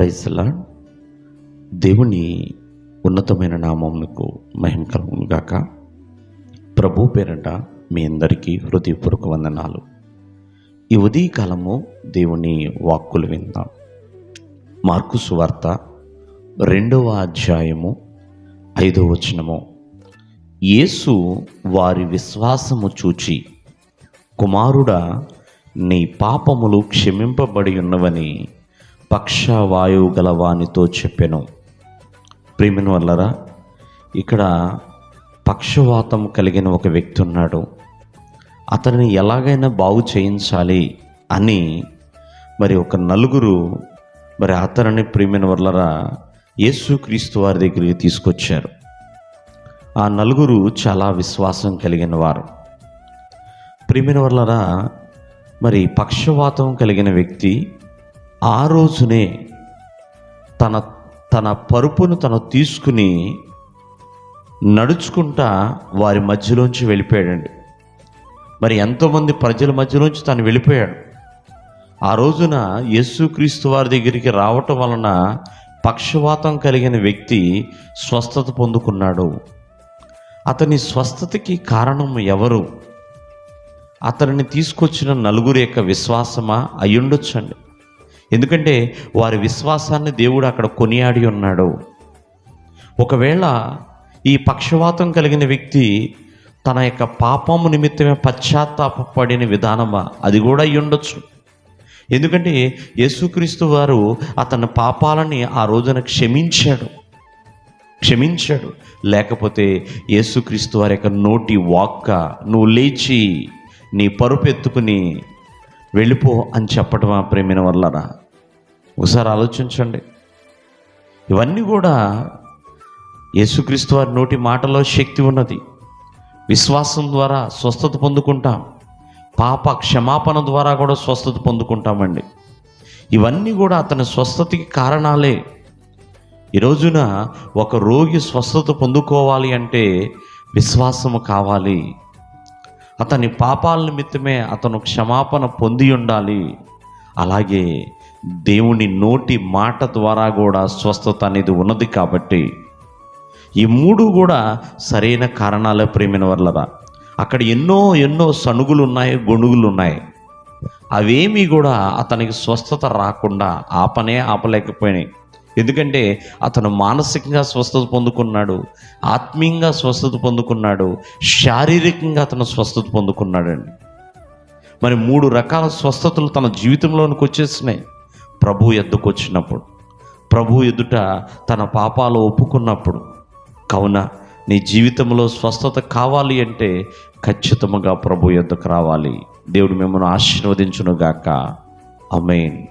ప్రైజ్లా దేవుని ఉన్నతమైన నామమునకు మహిమ కలుగును గాక. ప్రభు పేరట మీ అందరికీ హృదయపూర్వక వందనాలు. ఈ ఉదయకాలము దేవుని వాక్కులు విందాం. మార్కు సువార్త రెండవ అధ్యాయము ఐదవ వచనము. యేసు వారి విశ్వాసము చూచి కుమారుడా నీ పాపములు క్షమింపబడి ఉన్నవని పక్షవాయువు గల వానితో చెప్పెను. ప్రేమిన వల్లరా ఇక్కడ పక్షవాతం కలిగిన ఒక వ్యక్తి ఉన్నాడు. అతనిని ఎలాగైనా బాగు చేయించాలి అని మరి ఒక నలుగురు మరి అతనిని ప్రేమిన వల్లరా యేసుక్రీస్తు వారి దగ్గరికి తీసుకొచ్చారు. ఆ నలుగురు చాలా విశ్వాసం కలిగిన వారు. ప్రేమిన వల్లరా మరి పక్షవాతం కలిగిన వ్యక్తి ఆ రోజునే తన తన పరుపును తను తీసుకుని నడుచుకుంటా వారి మధ్యలోంచి వెళ్ళిపోయాడండి. మరి ఎంతోమంది ప్రజల మధ్యలోంచి తను వెళ్ళిపోయాడు. ఆ రోజున యేసుక్రీస్తు వారి దగ్గరికి రావటం వలన పక్షవాతం కలిగిన వ్యక్తి స్వస్థత పొందుకున్నాడు. అతని స్వస్థతకి కారణం ఎవరు? అతనిని తీసుకొచ్చిన నలుగురి యొక్క విశ్వాసమా? అయ్యుండొచ్చండి. ఎందుకంటే వారి విశ్వాసాన్ని దేవుడు అక్కడ కొనియాడి ఉన్నాడు. ఒకవేళ ఈ పక్షవాతం కలిగిన వ్యక్తి తన యొక్క పాపము నిమిత్తమే పశ్చాత్తాపడిన విధానమా? అది కూడా అయి ఉండొచ్చు. ఎందుకంటే యేసుక్రీస్తు వారు అతని పాపాలని ఆ రోజున క్షమించాడు. క్షమించాడు. లేకపోతే యేసుక్రీస్తు వారి యొక్క నోటి వాక్క నువ్వు లేచి నీ పరుపు ఎత్తుకుని వెళ్ళిపో అని చెప్పడం ఆ ప్రేమిన వల్లరా ఒకసారి ఆలోచించండి. ఇవన్నీ కూడా యేసుక్రీస్తు వారి నోటి మాటలో శక్తి ఉన్నది. విశ్వాసం ద్వారా స్వస్థత పొందుకుంటాం. పాప క్షమాపణ ద్వారా కూడా స్వస్థత పొందుకుంటామండి. ఇవన్నీ కూడా అతని స్వస్థతకి కారణాలే. ఈ రోజున ఒక రోగి స్వస్థత పొందుకోవాలి అంటే విశ్వాసము కావాలి. అతని పాపాల నిమిత్తమే అతను క్షమాపణ పొంది ఉండాలి. అలాగే దేవుని నోటి మాట ద్వారా కూడా స్వస్థత అనేది ఉన్నది కాబట్టి ఈ మూడు కూడా సరైన కారణాల ప్రేమిన వల్లరా అక్కడ ఎన్నో ఎన్నో సణుగులు ఉన్నాయి గొణుగులు ఉన్నాయి అవేమీ కూడా అతనికి స్వస్థత రాకుండా ఆపనే ఆపలేకపోయినాయి. ఎందుకంటే అతను మానసికంగా స్వస్థత పొందుకున్నాడు ఆత్మీయంగా స్వస్థత పొందుకున్నాడు శారీరకంగా అతను స్వస్థత పొందుకున్నాడండి. మరి మూడు రకాల స్వస్థతలు తన జీవితంలోనికి వచ్చేసినాయి. ప్రభు ఎద్దుకు వచ్చినప్పుడు ప్రభు ఎదుట తన పాపాలు ఒప్పుకున్నప్పుడు కావున నీ జీవితంలో స్వస్థత కావాలి అంటే ఖచ్చితంగా ప్రభు ఎద్దుకు రావాలి. దేవుడు మిమ్మల్ని ఆశీర్వదించునుగాక. అమెయిన్